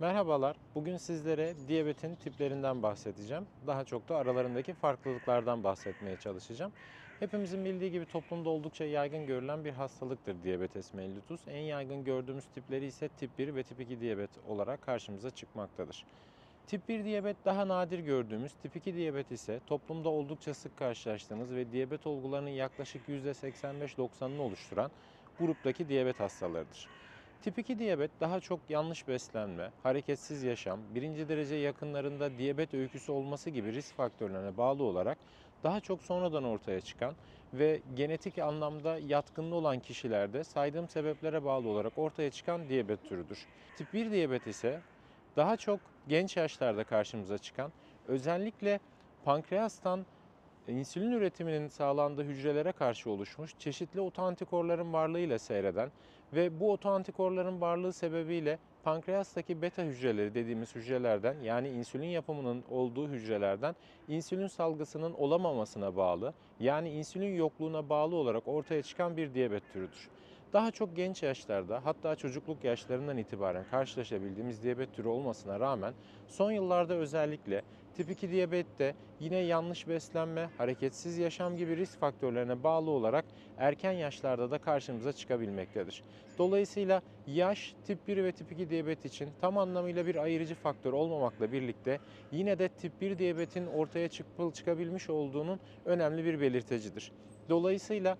Merhabalar. Bugün sizlere diyabetin tiplerinden bahsedeceğim. Daha çok da aralarındaki farklılıklardan bahsetmeye çalışacağım. Hepimizin bildiği gibi toplumda oldukça yaygın görülen bir hastalıktır diyabetes mellitus. En yaygın gördüğümüz tipleri ise tip 1 ve tip 2 diyabet olarak karşımıza çıkmaktadır. Tip 1 diyabet daha nadir gördüğümüz, tip 2 diyabet ise toplumda oldukça sık karşılaştığınız ve diyabet olgularının yaklaşık %85-90'ını oluşturan gruptaki diyabet hastalarıdır. Tip 2 diyabet daha çok yanlış beslenme, hareketsiz yaşam, birinci derece yakınlarında diyabet öyküsü olması gibi risk faktörlerine bağlı olarak daha çok sonradan ortaya çıkan ve genetik anlamda yatkınlığı olan kişilerde saydığım sebeplere bağlı olarak ortaya çıkan diyabet türüdür. Tip 1 diyabet ise daha çok genç yaşlarda karşımıza çıkan, özellikle pankreastan insülin üretiminin sağlandığı hücrelere karşı oluşmuş çeşitli otoantikorların varlığıyla seyreden ve bu otoantikorların varlığı sebebiyle pankreastaki beta hücreleri dediğimiz hücrelerden yani insülin yapımının olduğu hücrelerden insülin salgısının olamamasına bağlı yani insülin yokluğuna bağlı olarak ortaya çıkan bir diyabet türüdür. Daha çok genç yaşlarda hatta çocukluk yaşlarından itibaren karşılaşabildiğimiz diyabet türü olmasına rağmen son yıllarda özellikle tip 2 diyabette yine yanlış beslenme, hareketsiz yaşam gibi risk faktörlerine bağlı olarak erken yaşlarda da karşımıza çıkabilmektedir. Dolayısıyla yaş tip 1 ve tip 2 diyabet için tam anlamıyla bir ayırıcı faktör olmamakla birlikte yine de tip 1 diyabetin ortaya çıkıp çıkabilmiş olduğunun önemli bir belirtecidir. Dolayısıyla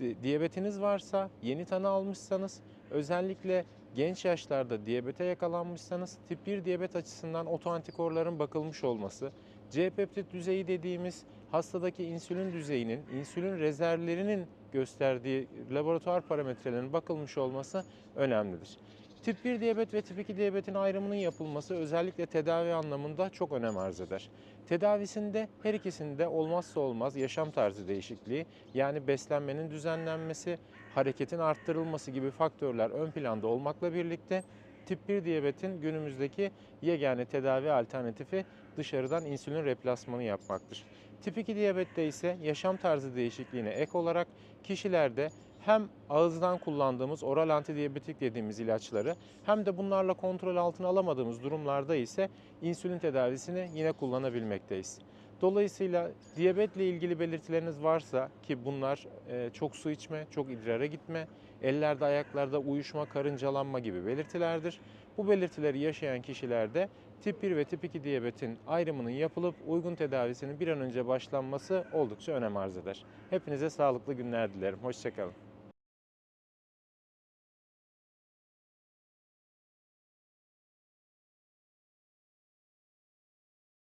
di- diyabetiniz varsa, yeni tanı almışsanız, özellikle genç yaşlarda diyabete yakalanmışsanız tip 1 diyabet açısından otoantikorların bakılmış olması, C peptit düzeyi dediğimiz hastadaki insülin düzeyinin, insülin rezervlerinin gösterdiği laboratuvar parametrelerin bakılmış olması önemlidir. Tip 1 diyabet ve tip 2 diyabetin ayrımının yapılması özellikle tedavi anlamında çok önem arz eder. Tedavisinde her ikisinde olmazsa olmaz yaşam tarzı değişikliği yani beslenmenin düzenlenmesi, hareketin arttırılması gibi faktörler ön planda olmakla birlikte tip 1 diyabetin günümüzdeki yegane tedavi alternatifi dışarıdan insülin replasmanı yapmaktır. Tip 2 diyabette ise yaşam tarzı değişikliğine ek olarak kişilerde hem ağızdan kullandığımız oral antidiyabetik dediğimiz ilaçları hem de bunlarla kontrol altına alamadığımız durumlarda ise insülin tedavisini yine kullanabilmekteyiz. Dolayısıyla diyabetle ilgili belirtileriniz varsa ki bunlar e, çok su içme, çok idrara gitme, ellerde ayaklarda uyuşma, karıncalanma gibi belirtilerdir. Bu belirtileri yaşayan kişilerde tip 1 ve tip 2 diyabetin ayrımının yapılıp uygun tedavisinin bir an önce başlanması oldukça önem arz eder. Hepinize sağlıklı günler dilerim. Hoşçakalın.